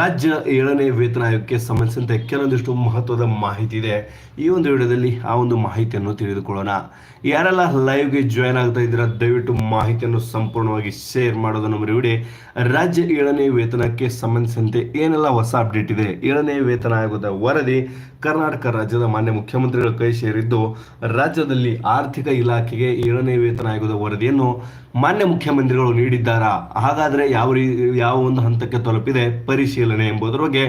ರಾಜ್ಯ ಏಳನೇ ವೇತನ ಆಯೋಗಕ್ಕೆ ಸಂಬಂಧಿಸಿದಂತೆ ಕೆಲವೊಂದಿಷ್ಟು ಮಹತ್ವದ ಮಾಹಿತಿ ಇದೆ. ಈ ಒಂದು ವಿಡಿಯೋದಲ್ಲಿ ಆ ಒಂದು ಮಾಹಿತಿಯನ್ನು ತಿಳಿದುಕೊಳ್ಳೋಣ. ಯಾರೆಲ್ಲ ಲೈವ್ಗೆ ಜಾಯ್ನ್ ಆಗ್ತಾ ಇದ್ದೀರಾ, ದಯವಿಟ್ಟು ಮಾಹಿತಿಯನ್ನು ಸಂಪೂರ್ಣವಾಗಿ ಶೇರ್ ಮಾಡೋದನ್ನು ಮರಿಬಿಡಿ ರಾಜ್ಯ ಏಳನೇ ವೇತನಕ್ಕೆ ಸಂಬಂಧಿಸಿದಂತೆ ಏನೆಲ್ಲ ಹೊಸ ಅಪ್ಡೇಟ್ ಇದೆ? ಏಳನೇ ವೇತನ ಆಯೋಗದ ವರದಿ, ಕರ್ನಾಟಕ ರಾಜ್ಯದ ಮಾನ್ಯ ಮುಖ್ಯಮಂತ್ರಿಗಳ ಕೈ ಸೇರಿದ್ದು, ರಾಜ್ಯದಲ್ಲಿ ಆರ್ಥಿಕ ಇಲಾಖೆಗೆ ಏಳನೇ ವೇತನ ಆಯೋಗದ ವರದಿಯನ್ನು ಮಾನ್ಯ ಮುಖ್ಯಮಂತ್ರಿಗಳು ನೀಡಿದ್ದಾರಾ? ಹಾಗಾದರೆ ಯಾವ ರೀ, ಯಾವ ಒಂದು ಹಂತಕ್ಕೆ ತಲುಪಿದೆ? ಪರಿಶೀಲನೆ ಎಂಬುದರ ಬಗ್ಗೆ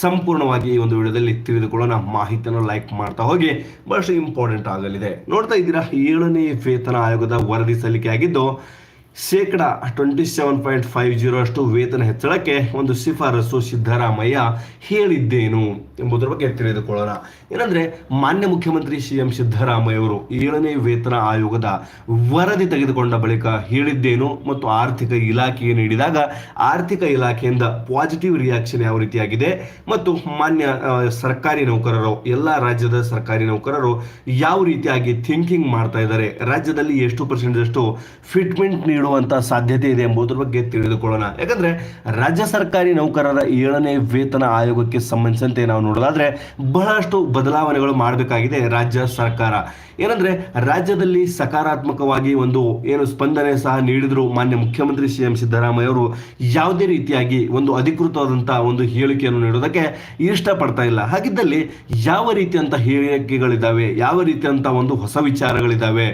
ಸಂಪೂರ್ಣವಾಗಿ ಈ ಒಂದು ವಿಡಿಯೋದಲ್ಲಿ ತಿಳಿದುಕೊಳ್ಳೋಣ. ಮಾಹಿತಿಯನ್ನು ಲೈಕ್ ಮಾಡ್ತಾ ಹೋಗಿ, ಬಹಳಷ್ಟು ಇಂಪಾರ್ಟೆಂಟ್ ಆಗಲಿದೆ. ನೋಡ್ತಾ ಇದ್ದೀರಾ, ಏಳನೇ ವೇತನ ಆಯೋಗದ ವರದಿ ಸಲ್ಲಿಕೆ ಆಗಿದ್ದು ಶೇಕಡ twenty seven point five zero ಅಷ್ಟು ವೇತನ ಹೆಚ್ಚಳಕ್ಕೆ ಒಂದು ಶಿಫಾರಸು ಸಿದ್ದರಾಮಯ್ಯ ಹೇಳಿದ್ದೇನು ಎಂಬುದರ ಬಗ್ಗೆ ತಿಳಿದುಕೊಳ್ಳೋಣ. ಏನಂದ್ರೆ, ಮಾನ್ಯ ಮುಖ್ಯಮಂತ್ರಿ ಸಿ ಎಂ ಸಿದ್ದರಾಮಯ್ಯ ಅವರು ಏಳನೇ ವೇತನ ಆಯೋಗದ ವರದಿ ತೆಗೆದುಕೊಂಡ ಬಳಿಕ ಹೇಳಿದ್ದೇನು ಮತ್ತು ಆರ್ಥಿಕ ಇಲಾಖೆಗೆ ನೀಡಿದಾಗ ಆರ್ಥಿಕ ಇಲಾಖೆಯಿಂದ ಪಾಸಿಟಿವ್ ರಿಯಾಕ್ಷನ್ ಯಾವ ರೀತಿಯಾಗಿದೆ ಮತ್ತು ಮಾನ್ಯ ಸರ್ಕಾರಿ ನೌಕರರು, ಎಲ್ಲ ರಾಜ್ಯದ ಸರ್ಕಾರಿ ನೌಕರರು ಯಾವ ರೀತಿಯಾಗಿ ಥಿಂಕಿಂಗ್ ಮಾಡ್ತಾ ಇದ್ದಾರೆ, ರಾಜ್ಯದಲ್ಲಿ ಎಷ್ಟು ಪರ್ಸೆಂಟ್ ಅಷ್ಟು ಫಿಟ್ಮೆಂಟ್ ನೀಡುವಂತ ಸಾಧ್ಯತೆ ಇದೆ ಎಂಬುದರ ಬಗ್ಗೆ ತಿಳಿದುಕೊಳ್ಳೋಣ. ಯಾಕಂದ್ರೆ ರಾಜ್ಯ ಸರ್ಕಾರಿ ನೌಕರರ ಏಳನೇ ವೇತನ ಆಯೋಗಕ್ಕೆ ಸಂಬಂಧಿಸಿದಂತೆ ನಾವು ನೋಡೋದಾದ್ರೆ ಬಹಳಷ್ಟು ಬದಲಾವಣೆಗಳು ಮಾಡಬೇಕಾಗಿದೆ ರಾಜ್ಯ ಸರ್ಕಾರ. ಏನಂದ್ರೆ ರಾಜ್ಯದಲ್ಲಿ ಸಕಾರಾತ್ಮಕವಾಗಿ ಒಂದು ಏನು ಸ್ಪಂದನೆ ಸಹ ನೀಡಿದ್ರು ಮಾನ್ಯ ಮುಖ್ಯಮಂತ್ರಿ ಸಿ ಎಂ ಸಿದ್ದರಾಮಯ್ಯ ಅವರು. ಯಾವುದೇ ರೀತಿಯಾಗಿ ಒಂದು ಅಧಿಕೃತವಾದಂತಹ ಒಂದು ಹೇಳಿಕೆಯನ್ನು ನೀಡೋದಕ್ಕೆ ಇಷ್ಟಪಡ್ತಾ ಇಲ್ಲ. ಹಾಗಿದ್ದಲ್ಲಿ ಯಾವ ರೀತಿಯಂತ ಹೇಳಿಕೆಗಳಿದ್ದಾವೆ ಯಾವ ರೀತಿಯಂತ ಒಂದು ಹೊಸ ವಿಚಾರಗಳಿದ್ದಾವೆ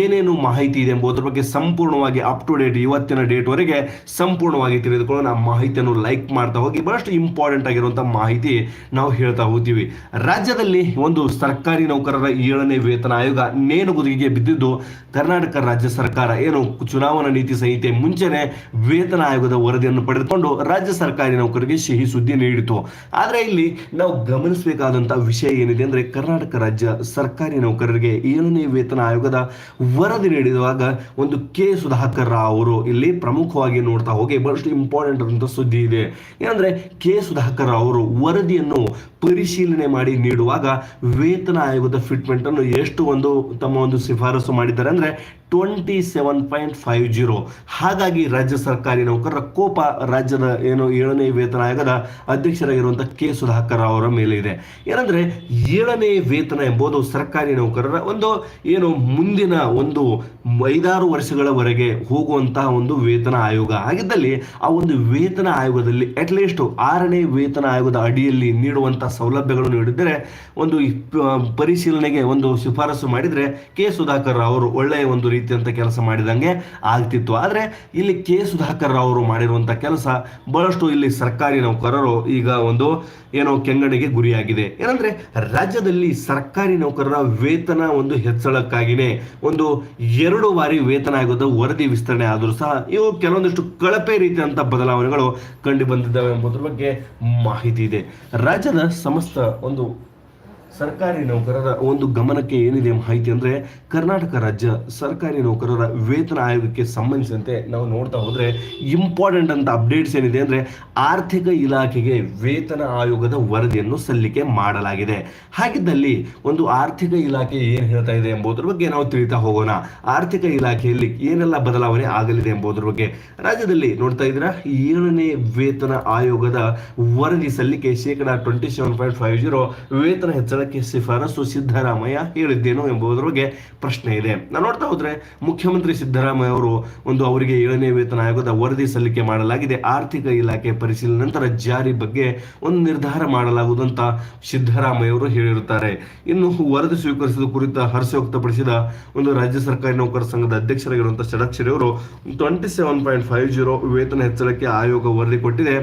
ಏನೇನು ಮಾಹಿತಿ ಇದೆ ಎಂಬುದರ ಬಗ್ಗೆ ಸಂಪೂರ್ಣವಾಗಿ ಅಪ್ ಟು ಡೇಟ್ ಇವತ್ತಿನ ಡೇಟ್ ವರೆಗೆ ಸಂಪೂರ್ಣವಾಗಿ ತಿಳಿದುಕೊಳ್ಳೋಣ. ಮಾಹಿತಿಯನ್ನು ಲೈಕ್ ಮಾಡ್ತಾ ಹೋಗಿ. ಬಹಳಷ್ಟು ಇಂಪಾರ್ಟೆಂಟ್ ಆಗಿರುವಂಥ ಮಾಹಿತಿ ನಾವು ಹೇಳ್ತಾ ಹೋಗ್ತೀವಿ. ರಾಜ್ಯದಲ್ಲಿ ಒಂದು ಸರ್ಕಾರಿ ನೌಕರರ ಏಳನೇ ವೇತನ ಆಯೋಗ ನೇಣುಗುದಿಗೆ ಬಿದ್ದಿದ್ದು, ಕರ್ನಾಟಕ ರಾಜ್ಯ ಸರ್ಕಾರ ಏನು ಚುನಾವಣಾ ನೀತಿ ಸಂಹಿತೆ ಮುಂಚೆನೆ ವೇತನ ಆಯೋಗದ ವರದಿಯನ್ನು ಪಡೆದುಕೊಂಡು ರಾಜ್ಯ ಸರ್ಕಾರಿ ನೌಕರರಿಗೆ ಸಿಹಿ ಸುದ್ದಿ ನೀಡಿತು ಆದರೆ ಇಲ್ಲಿ ನಾವು ಗಮನಿಸಬೇಕಾದಂಥ ವಿಷಯ ಏನಿದೆ ಅಂದ್ರೆ, ಕರ್ನಾಟಕ ರಾಜ್ಯ ಸರ್ಕಾರಿ ನೌಕರರಿಗೆ ಏಳನೇ ವೇತನ ಆಯೋಗದ ವರದಿ ನೀಡಿದಾಗ ಒಂದು ಕೆ ಸುಧಾಕರ್ ರಾವ್ ಅವರು ಇಲ್ಲಿ ಪ್ರಮುಖವಾಗಿ ನೋಡ್ತಾ ಹೋಗಿ ಬಹಳಷ್ಟು ಇಂಪಾರ್ಟೆಂಟ್ ಅಂತ ಸುದ್ದಿ ಇದೆ. ಏನಂದ್ರೆ ಕೆ ಸುಧಾಕರ್ ಅವರು ವರದಿಯನ್ನು ಪರಿಶೀಲನೆ ಮಾಡಿ ನೀಡುವಾಗ ವೇತನ ಆಯೋಗದ ಫಿಟ್ಮೆಂಟ್ ಅನ್ನು ಎಷ್ಟು ಒಂದು ತಮ್ಮ ಒಂದು ಶಿಫಾರಸು ಮಾಡಿದ್ದಾರೆ ಅಂದ್ರೆ twenty seven point five zero ಹಾಗಾಗಿ ರಾಜ್ಯ ಸರ್ಕಾರಿ ನೌಕರರ ಕೋಪ ರಾಜ್ಯದ ಏನು ಏಳನೇ ವೇತನ ಆಯೋಗದ ಅಧ್ಯಕ್ಷರಾಗಿರುವಂಥ ಕೆ ಸುಧಾಕರ್ ಅವರ ಮೇಲೆ ಇದೆ. ಏನಂದ್ರೆ ಏಳನೇ ವೇತನ ಎಂಬುದು ಸರ್ಕಾರಿ ನೌಕರರ ಒಂದು ಏನು ಮುಂದಿನ ಒಂದು ಐದಾರು ವರ್ಷಗಳವರೆಗೆ ಹೋಗುವಂತಹ ಒಂದು ವೇತನ ಆಯೋಗ. ಆಗಿದ್ದಲ್ಲಿ ಆ ಒಂದು ವೇತನ ಆಯೋಗದಲ್ಲಿ ಅಟ್ಲೀಸ್ಟ್ ಆರನೇ ವೇತನ ಆಯೋಗದ ಅಡಿಯಲ್ಲಿ ನೀಡುವಂತಹ ಸೌಲಭ್ಯಗಳನ್ನು ನೀಡಿದರೆ ಒಂದು ಪರಿಶೀಲನೆಗೆ ಒಂದು ಶಿಫಾರಸು ಮಾಡಿದ್ರೆ ಕೆ ಸುಧಾಕರ್ ಅವರು ಒಳ್ಳೆಯ ಒಂದು ರೀತಿಯಂತ ಕೆಲಸ ಮಾಡಿದಂಗೆ ಆಗ್ತಿತ್ತು. ಆದ್ರೆ ಇಲ್ಲಿ ಕೆ. ಸುಧಾಕರ್ ಅವರು ಮಾಡಿರುವಂಥ ಕೆಲಸ ಬಹಳಷ್ಟು ಇಲ್ಲಿ ಸರ್ಕಾರಿ ನೌಕರರು ಈಗ ಒಂದು ಏನೋ ಕೆಂಗಣಿಗೆ ಗುರಿಯಾಗಿದೆ. ಏನಂದ್ರೆ ರಾಜ್ಯದಲ್ಲಿ ಸರ್ಕಾರಿ ನೌಕರರ ವೇತನ ಒಂದು ಹೆಚ್ಚಳಕ್ಕಾಗಿನೇ ಒಂದು ಎರಡು ಬಾರಿ ವೇತನ ಆಗೋದು ವರದಿ ವಿಸ್ತರಣೆ ಆದರೂ ಸಹ ಇವು ಕೆಲವೊಂದಿಷ್ಟು ಕಳಪೆ ರೀತಿಯಂತ ಬದಲಾವಣೆಗಳು ಕಂಡು ಬಂದಿದ್ದಾವೆ ಎಂಬುದ್ರ ಬಗ್ಗೆ ಮಾಹಿತಿ ಇದೆ. ರಾಜ್ಯದ ಸಮಸ್ತ ಒಂದು ಸರ್ಕಾರಿ ನೌಕರರ ಒಂದು ಗಮನಕ್ಕೆ ಏನಿದೆ ಮಾಹಿತಿ ಅಂದ್ರೆ ಕರ್ನಾಟಕ ರಾಜ್ಯ ಸರ್ಕಾರಿ ನೌಕರರ ವೇತನ ಆಯೋಗಕ್ಕೆ ಸಂಬಂಧಿಸಿದಂತೆ ನಾವು ನೋಡ್ತಾ ಹೋದರೆ ಇಂಪಾರ್ಟೆಂಟ್ ಅಂತ ಅಪ್ಡೇಟ್ಸ್ ಏನಿದೆ ಅಂದ್ರೆ ಆರ್ಥಿಕ ಇಲಾಖೆಗೆ ವೇತನ ಆಯೋಗದ ವರದಿಯನ್ನು ಸಲ್ಲಿಕೆ ಮಾಡಲಾಗಿದೆ. ಹಾಗಿದ್ದಲ್ಲಿ ಒಂದು ಆರ್ಥಿಕ ಇಲಾಖೆ ಏನು ಹೇಳ್ತಾ ಇದೆ ಎಂಬುದರ ಬಗ್ಗೆ ನಾವು ತಿಳಿತಾ ಹೋಗೋಣ. ಆರ್ಥಿಕ ಇಲಾಖೆಯಲ್ಲಿ ಏನೆಲ್ಲ ಬದಲಾವಣೆ ಆಗಲಿದೆ ಎಂಬುದರ ಬಗ್ಗೆ ರಾಜ್ಯದಲ್ಲಿ ನೋಡ್ತಾ ಇದ್ದೀರಾ? ಏಳನೇ ವೇತನ ಆಯೋಗದ ವರದಿ ಸಲ್ಲಿಕೆ ಶೇಕಡಾ twenty seven point five zero ವೇತನ ಹೆಚ್ಚಳಕ್ಕೆ ಶಿಫಾರಸು ಸಿದ್ದರಾಮಯ್ಯ ಹೇಳಿದ್ದೇನೋ ಎಂಬುದರ ಬಗ್ಗೆ ಪ್ರಶ್ನೆ ಇದೆ. ನಾನು ನೋಡ್ತಾ ಹೋದ್ರೆ ಮುಖ್ಯಮಂತ್ರಿ ಸಿದ್ದರಾಮಯ್ಯ ಅವರು ಒಂದು ಅವರಿಗೆ ಏಳನೇ ವೇತನ ಆಯೋಗದ ವರದಿ ಸಲ್ಲಿಕೆ ಮಾಡಲಾಗಿದೆ. ಆರ್ಥಿಕ ಇಲಾಖೆ ಪರಿಶೀಲನೆ ನಂತರ ಜಾರಿ ಬಗ್ಗೆ ಒಂದು ನಿರ್ಧಾರ ಮಾಡಲಾಗುವುದು ಅಂತ ಸಿದ್ದರಾಮಯ್ಯ ಅವರು ಹೇಳಿರುತ್ತಾರೆ. ಇನ್ನು ವರದಿ ಸ್ವೀಕರಿಸಿದ ಕುರಿತ ಹರ್ಷ ವ್ಯಕ್ತಪಡಿಸಿದ ಒಂದು ರಾಜ್ಯ ಸರ್ಕಾರಿ ನೌಕರ ಸಂಘದ ಅಧ್ಯಕ್ಷರಾಗಿರುವಂತಹ ಷಡಕ್ಷರಿ ಅವರು twenty seven point five zero ವೇತನ ಹೆಚ್ಚಳಕ್ಕೆ ಆಯೋಗ ವರದಿ ಕೊಟ್ಟಿದೆ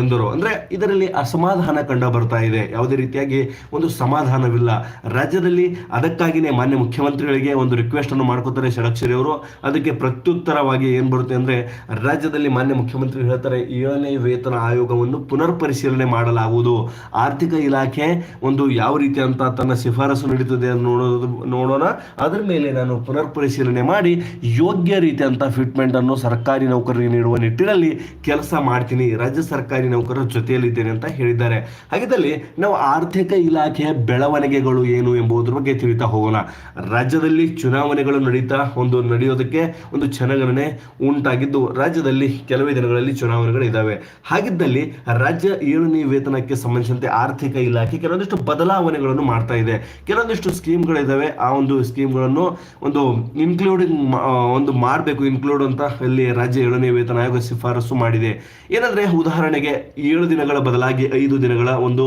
ಎಂದರು. ಅಂದ್ರೆ ಇದರಲ್ಲಿ ಅಸಮಾಧಾನ ಕಂಡು ಬರ್ತಾ ಇದೆ. ಯಾವುದೇ ರೀತಿಯಾಗಿ ಒಂದು ಸಮಾಧಾನವಿಲ್ಲ. ರಾಜ್ಯದಲ್ಲಿ ಅದಕ್ಕಾಗಿನೇ ಮಾನ್ಯ ಮುಖ್ಯಮಂತ್ರಿಗಳಿಗೆ ಒಂದು ರಿಕ್ವೆಸ್ಟ್ ಅನ್ನು ಮಾಡ್ಕೋತಾರೆ ಷಡಕ್ಷರಿ ಅವರು. ಅದಕ್ಕೆ ಪ್ರತ್ಯುತ್ತರವಾಗಿ ಏನ್ ಬರುತ್ತೆ ಅಂದ್ರೆ ರಾಜ್ಯದಲ್ಲಿ ಮಾನ್ಯ ಮುಖ್ಯಮಂತ್ರಿ ಹೇಳ್ತಾರೆ ಏಳನೇ ವೇತನ ಆಯೋಗವನ್ನು ಪುನರ್ ಪರಿಶೀಲನೆ ಮಾಡಲಾಗುವುದು. ಆರ್ಥಿಕ ಇಲಾಖೆ ಒಂದು ಯಾವ ರೀತಿ ಅಂತ ತನ್ನ ಶಿಫಾರಸು ನೀಡುತ್ತದೆ ನೋಡೋದು, ನೋಡೋಣ. ಅದರ ಮೇಲೆ ನಾನು ಪುನರ್ ಪರಿಶೀಲನೆ ಮಾಡಿ ಯೋಗ್ಯ ರೀತಿಯಂತ ಫಿಟ್ಮೆಂಟ್ ಅನ್ನು ಸರ್ಕಾರಿ ನೌಕರರಿಗೆ ನೀಡುವ ನಿಟ್ಟಿನಲ್ಲಿ ಕೆಲಸ ಮಾಡ್ತೀನಿ. ರಾಜ್ಯ ಸರ್ಕಾರಿ ನೌಕರರ ಜೊತೆಯಲ್ಲಿದ್ದೇನೆ ಅಂತ ಹೇಳಿದ್ದಾರೆ. ಹಾಗಿದ್ದಲ್ಲಿ ನಾವು ಆರ್ಥಿಕ ಇಲಾಖೆಯ ಬೆಳವಣಿಗೆಗಳು ಏನು ಎಂಬುದರ ಬಗ್ಗೆ ತಿಳಿತಾ ಹೋಗೋಣ. ರಾಜ್ಯದಲ್ಲಿ ಚುನಾವಣೆಗಳು ನಡೀತಾ ಒಂದು ನಡೆಯೋದಕ್ಕೆ ಒಂದು ಜನಗಣನೆ ಉಂಟಾಗಿದ್ದು, ರಾಜ್ಯದಲ್ಲಿ ಕೆಲವೇ ದಿನಗಳಲ್ಲಿ ಚುನಾವಣೆಗಳು ಇದ್ದಾವೆ. ಹಾಗಿದ್ದಲ್ಲಿ ರಾಜ್ಯ ಏಳನೇ ವೇತನಕ್ಕೆ ಸಂಬಂಧಿಸಿದಂತೆ ಆರ್ಥಿಕ ಇಲಾಖೆ ಕೆಲವೊಂದಿಷ್ಟು ಬದಲಾವಣೆಗಳನ್ನು ಮಾಡ್ತಾ ಇದೆ. ಕೆಲವೊಂದಿಷ್ಟು ಸ್ಕೀಮ್ಗಳಿದ್ದಾವೆ. ಆ ಒಂದು ಸ್ಕೀಮ್ಗಳನ್ನು ಒಂದು ಇನ್ಕ್ಲೂಡಿಂಗ್ ಒಂದು ಮಾಡಬೇಕು ಇನ್ಕ್ಲೂಡ್ ಅಂತ ಅಲ್ಲಿ ರಾಜ್ಯ ಏಳನೇ ವೇತನ ಆಯೋಗ ಶಿಫಾರಸು ಮಾಡಿದೆ. ಏನಂದ್ರೆ ಉದಾಹರಣೆಗೆ ಏಳು ದಿನಗಳ ಬದಲಾಗಿ ಐದು ದಿನಗಳ ಒಂದು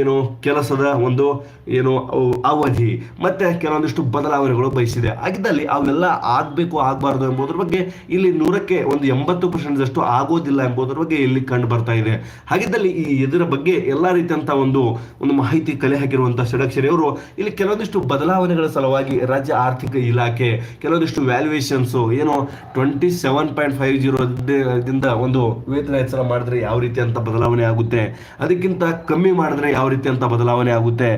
ಏನು ಕೆಲಸದ ಒಂದು ಏನು ಅವ್- ಅವಧಿ, ಮತ್ತೆ ಕೆಲವೊಂದಿಷ್ಟು ಬದಲಾವಣೆಗಳು ಬಯಸಿದೆ. ಹಾಗಿದ್ದಲ್ಲಿ ಅವೆಲ್ಲ ಆಗ್ಬೇಕು, ಆಗಬಾರ್ದು ಎಂಬುದರ ಬಗ್ಗೆ ಇಲ್ಲಿ ನೂರಕ್ಕೆ ಒಂದು ಎಂಬತ್ತು ಪರ್ಸೆಂಟ್ ಅಷ್ಟು ಆಗೋದಿಲ್ಲ ಎಂಬುದರ ಬಗ್ಗೆ ಇಲ್ಲಿ ಕಂಡು ಬರ್ತಾ ಇದೆ. ಹಾಗಿದ್ದಲ್ಲಿ ಈ ಇದರ ಬಗ್ಗೆ ಎಲ್ಲ ರೀತಿಯಂತ ಒಂದು ಒಂದು ಮಾಹಿತಿ ಕಲೆ ಹಾಕಿರುವಂತಹ ಷಡಕ್ಷರಿಯವರು ಇಲ್ಲಿ ಕೆಲವೊಂದಿಷ್ಟು ಬದಲಾವಣೆಗಳ ಸಲುವಾಗಿ ರಾಜ್ಯ ಆರ್ಥಿಕ ಇಲಾಖೆ, ಕೆಲವೊಂದಿಷ್ಟು ವ್ಯಾಲ್ಯೂಯೇಷನ್ಸ್ ಏನು twenty seven point five zero ದಿಂದ ಒಂದು ವೇತನ ಹೆಚ್ಚಳ ಮಾಡಿದ್ರೆ ಯಾವ ರೀತಿ ಅಂತ ಬದಲಾವಣೆ ಆಗುತ್ತೆ, ಅದಕ್ಕಿಂತ ಕಮ್ಮಿ ಮಾಡಿದ್ರೆ ಯಾವ ರೀತಿ ಅಂತ ಬದಲಾವಣೆ ಆಗುತ್ತೆ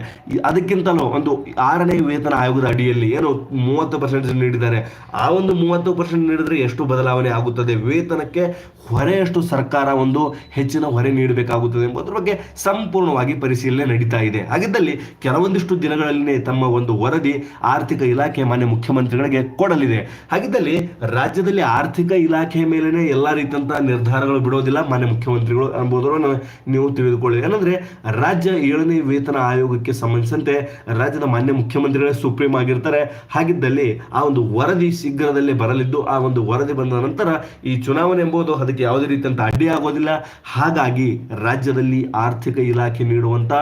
ಅದಕ್ಕಿಂತಲೂ ಒಂದು ಆರನೇ ವೇತನ ಆಯೋಗದ ಅಡಿಯಲ್ಲಿ ಏನು ಮೂವತ್ತು ಪರ್ಸೆಂಟ್ ನೀಡಿದ್ದಾರೆ. ಆ ಒಂದು ಮೂವತ್ತು ಪರ್ಸೆಂಟ್ ನೀಡಿದ್ರೆ ಎಷ್ಟು ಬದಲಾವಣೆ ಆಗುತ್ತದೆ? ವೇತನಕ್ಕೆ ಹೊರೆಯಷ್ಟು ಸರ್ಕಾರ ಒಂದು ಹೆಚ್ಚಿನ ಹೊರೆ ನೀಡಬೇಕಾಗುತ್ತದೆ ಎಂಬುದರ ಬಗ್ಗೆ ಸಂಪೂರ್ಣವಾಗಿ ಪರಿಶೀಲನೆ ನಡೀತಾ ಇದೆ. ಹಾಗಿದ್ದಲ್ಲಿ ಕೆಲವೊಂದಿಷ್ಟು ದಿನಗಳಲ್ಲಿನೇ ತಮ್ಮ ಒಂದು ವರದಿ ಆರ್ಥಿಕ ಇಲಾಖೆ ಮಾನ್ಯ ಮುಖ್ಯಮಂತ್ರಿಗಳಿಗೆ ಕೊಡಲಿದೆ. ಹಾಗಿದ್ದಲ್ಲಿ ರಾಜ್ಯದಲ್ಲಿ ಆರ್ಥಿಕ ಇಲಾಖೆ ಮೇಲೆನೆ ಎಲ್ಲ ರೀತಿಯಂತಹ ನಿರ್ಧಾರಗಳು ಬಿಡೋದಿಲ್ಲ ಮಾನ್ಯ ಮುಖ್ಯಮಂತ್ರಿಗಳು ಎಂಬುದನ್ನು ನೀವು ತಿಳಿದುಕೊಳ್ಳಿ. ಏನಂದ್ರೆ, ರಾಜ್ಯ ಏಳನೇ ವೇತನ ಆಯೋಗಕ್ಕೆ ಸಂಬಂಧಿಸಿದಂತೆ ರಾಜ್ಯದ ಮಾನ್ಯ ಮುಖ್ಯಮಂತ್ರಿಗಳೇ ಸುಪ್ರೀಂ ಆಗಿರ್ತಾರೆ. ಹಾಗಿದ್ದಲ್ಲಿ ಆ ಒಂದು ವರದಿ ಶೀಘ್ರದಲ್ಲೇ ಬರಲಿದ್ದು, ಆ ಒಂದು ವರದಿ ಬಂದ ನಂತರ ಈ ಚುನಾವಣೆ ಎಂಬುದು ಅದಕ್ಕೆ ಯಾವುದೇ ರೀತಿಯಂತ ಅಡ್ಡಿ ಆಗೋದಿಲ್ಲ. ಹಾಗಾಗಿ ರಾಜ್ಯದಲ್ಲಿ ಆರ್ಥಿಕ ಇಲಾಖೆ ನೀಡುವಂತ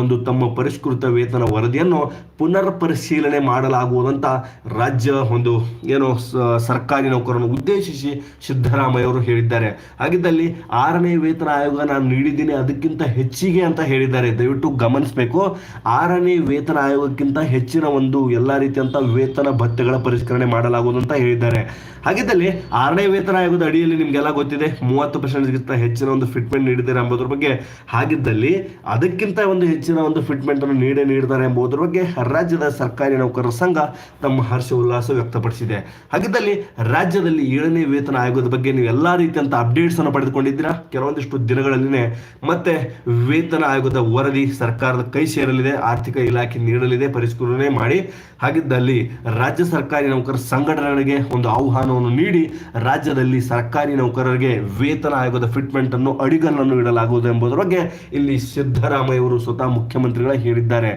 ಒಂದು ತಮ್ಮ ಪರಿಷ್ಕೃತ ವೇತನ ವರದಿಯನ್ನು ಪುನರ್ ಪರಿಶೀಲನೆ ಮಾಡಲಾಗುವುದಂತ ರಾಜ್ಯ ಒಂದು ಏನು ಸರ್ಕಾರಿ ನೌಕರನ್ನು ಉದ್ದೇಶಿಸಿ ಸಿದ್ದರಾಮಯ್ಯ ಅವರು ಹೇಳಿದ್ದಾರೆ. ಹಾಗಿದ್ದಲ್ಲಿ ಆರನೇ ವೇತನ ಆಯೋಗ ನಾನು ನೀಡಿದ್ದೀನಿ, ಅದಕ್ಕಿಂತ ಹೆಚ್ಚಿಗೆ ಅಂತ ಹೇಳಿದ್ದಾರೆ. ದಯವಿಟ್ಟು ಗಮನಿಸಬೇಕು. ಆರನೇ ವೇತನ ಆಯೋಗಕ್ಕಿಂತ ಹೆಚ್ಚಿನ ಒಂದು ಎಲ್ಲ ರೀತಿಯಂತ ವೇತನ ಭತ್ಯೆಗಳ ಪರಿಷ್ಕರಣೆ ಮಾಡಲಾಗುವುದು ಅಂತ ಹೇಳಿದ್ದಾರೆ. ಹಾಗಿದ್ದಲ್ಲಿ ಆರನೇ ವೇತನ ಆಯೋಗದ ಅಡಿಯಲ್ಲಿ ನಿಮ್ಗೆಲ್ಲ ಗೊತ್ತಿದೆ, ಮೂವತ್ತು ಪರ್ಸೆಂಟ್ಗಿಂತ ಹೆಚ್ಚಿನ ಒಂದು ಫಿಟ್ಮೆಂಟ್ ನೀಡಿದ್ದಾರೆ ಎಂಬುದ್ರ ಬಗ್ಗೆ. ಹಾಗಿದ್ದಲ್ಲಿ ಅದಕ್ಕಿಂತ ಒಂದು ಹೆಚ್ಚಿನ ಒಂದು ಫಿಟ್ಮೆಂಟ್ ಅನ್ನು ನೀಡೇ ನೀಡಿದ್ದಾರೆ ಎಂಬುದರ ಬಗ್ಗೆ ರಾಜ್ಯದ ಸರ್ಕಾರಿ ನೌಕರರ ಸಂಘ ತಮ್ಮ ಹರ್ಷ ಉಲ್ಲಾಸ ವ್ಯಕ್ತಪಡಿಸಿದೆ. ಹಾಗಿದ್ದಲ್ಲಿ ರಾಜ್ಯದಲ್ಲಿ ಏಳನೇ ವೇತನ ಆಯೋಗದ ಬಗ್ಗೆ ನೀವು ಎಲ್ಲಾ ರೀತಿಯಂತ ಅಪ್ಡೇಟ್ಸ್ ಅನ್ನು ಪಡೆದುಕೊಂಡಿದ್ದೀರಾ? ಕೆಲವೊಂದಿಷ್ಟು ದಿನಗಳಲ್ಲಿನೇ ಮತ್ತೆ ವೇತನ ಆಯೋಗದ ವರದಿ ಸರ್ಕಾರದ ಕೈ ಸೇರಲಿದೆ. ಆರ್ಥಿಕ ಇಲಾಖೆ ನೀಡಲಿದೆ, ಪರಿಷ್ಕರಣೆ ಮಾಡಿ. ಹಾಗಿದ್ದಲ್ಲಿ ರಾಜ್ಯ ಸರ್ಕಾರಿ ನೌಕರರ ಸಂಘಟನೆಗಳಿಗೆ ಒಂದು ಆಹ್ವಾನವನ್ನು ನೀಡಿ, ರಾಜ್ಯದಲ್ಲಿ ಸರ್ಕಾರಿ ನೌಕರರಿಗೆ ವೇತನ ಆಯೋಗದ ಫಿಟ್ಮೆಂಟ್ ಅನ್ನು, ಅಡಿಗಲ್ಲನ್ನು ಇಡಲಾಗುವುದು ಎಂಬುದರ ಬಗ್ಗೆ ಇಲ್ಲಿ ಸಿದ್ದರಾಮಯ್ಯ ಅವರು ಸ್ವತಃ ಮುಖ್ಯಮಂತ್ರಿಗಳ ಹೇಳಿದ್ದಾರೆ.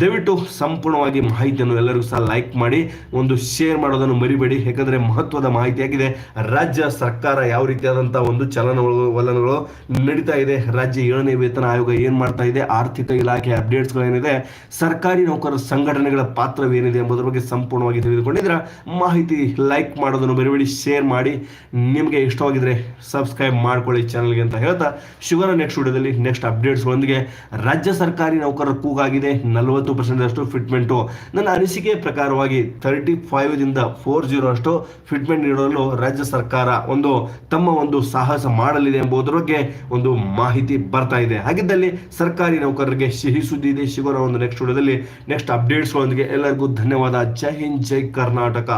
ದಯವಿಟ್ಟು ಸಂಪೂರ್ಣವಾಗಿ ಮಾಹಿತಿಯನ್ನು ಎಲ್ಲರಿಗೂ ಸಹ ಲೈಕ್ ಮಾಡಿ, ಒಂದು ಶೇರ್ ಮಾಡೋದನ್ನು ಮರಿಬೇಡಿ. ಯಾಕಂದರೆ ಮಹತ್ವದ ಮಾಹಿತಿಯಾಗಿದೆ ರಾಜ್ಯ ಸರ್ಕಾರ ಯಾವ ರೀತಿಯಾದಂಥ ಒಂದು ಚಲನವಲನಗಳು ನಡೀತಾ ಇದೆ. ರಾಜ್ಯ ಏಳನೇ ವೇತನ ಆಯೋಗ ಏನು ಮಾಡ್ತಾ ಇದೆ? ಆರ್ಥಿಕ ಇಲಾಖೆ ಅಪ್ಡೇಟ್ಸ್ಗಳೇನಿದೆ ಸರ್ಕಾರಿ ನೌಕರರ ಸಂಘಟನೆಗಳ ಪಾತ್ರವೇನಿದೆ ಎಂಬುದರ ಬಗ್ಗೆ ಸಂಪೂರ್ಣವಾಗಿ ತಿಳಿದುಕೊಂಡಿದ್ರೆ ಮಾಹಿತಿ ಲೈಕ್ ಮಾಡೋದನ್ನು ಮರಿಬೇಡಿ ಶೇರ್ ಮಾಡಿ. ನಿಮಗೆ ಇಷ್ಟವಾಗಿದ್ದರೆ ಸಬ್ಸ್ಕ್ರೈಬ್ ಮಾಡ್ಕೊಳ್ಳಿ ಚಾನಲ್ಗೆ ಅಂತ ಹೇಳ್ತಾ, ಶುಗರ್ ನೆಕ್ಸ್ಟ್ ವಿಡಿಯೋದಲ್ಲಿ ನೆಕ್ಸ್ಟ್ ಅಪ್ಡೇಟ್ಸ್ಗಳೊಂದಿಗೆ ರಾಜ್ಯ ಸರ್ಕಾರಿ ನೌಕರರ ಕೂಗಾಗಿದೆ. ನಲವತ್ತು ಪರ್ಸೆಂಟ್ ಅಷ್ಟು ಫಿಟ್ಮೆಂಟು ನನ್ನ ಅನಿಸಿಕೆ ಪ್ರಕಾರವಾಗಿ ತರ್ಟಿ ಫೈವ್ ದಿಂದ ಫೋರ್ ಜೀರೋ ಅಷ್ಟು ಫಿಟ್ಮೆಂಟ್ ನೀಡಲು ರಾಜ್ಯ ಸರ್ಕಾರ ಒಂದು ತಮ್ಮ ಒಂದು ಸಾಹಸ ಮಾಡಲಿದೆ ಎಂಬುದರ ಬಗ್ಗೆ ಒಂದು ಮಾಹಿತಿ ಬರ್ತಾ ಇದೆ. ಹಾಗಿದ್ದಲ್ಲಿ ಸರ್ಕಾರಿ ನೌಕರರಿಗೆ ಸಿಹಿ ಸುದ್ದಿ ಇದೆ. ಸಿಗೋಣ ಒಂದು ನೆಕ್ಸ್ಟ್ ವಿಡಿಯೋದಲ್ಲಿ ನೆಕ್ಸ್ಟ್ ಅಪ್ಡೇಟ್ಸ್ಗಳೊಂದಿಗೆ ಎಲ್ಲರಿಗೂ ಧನ್ಯವಾದ. ಜೈ ಹಿಂದ್, ಜೈ ಕರ್ನಾಟಕ.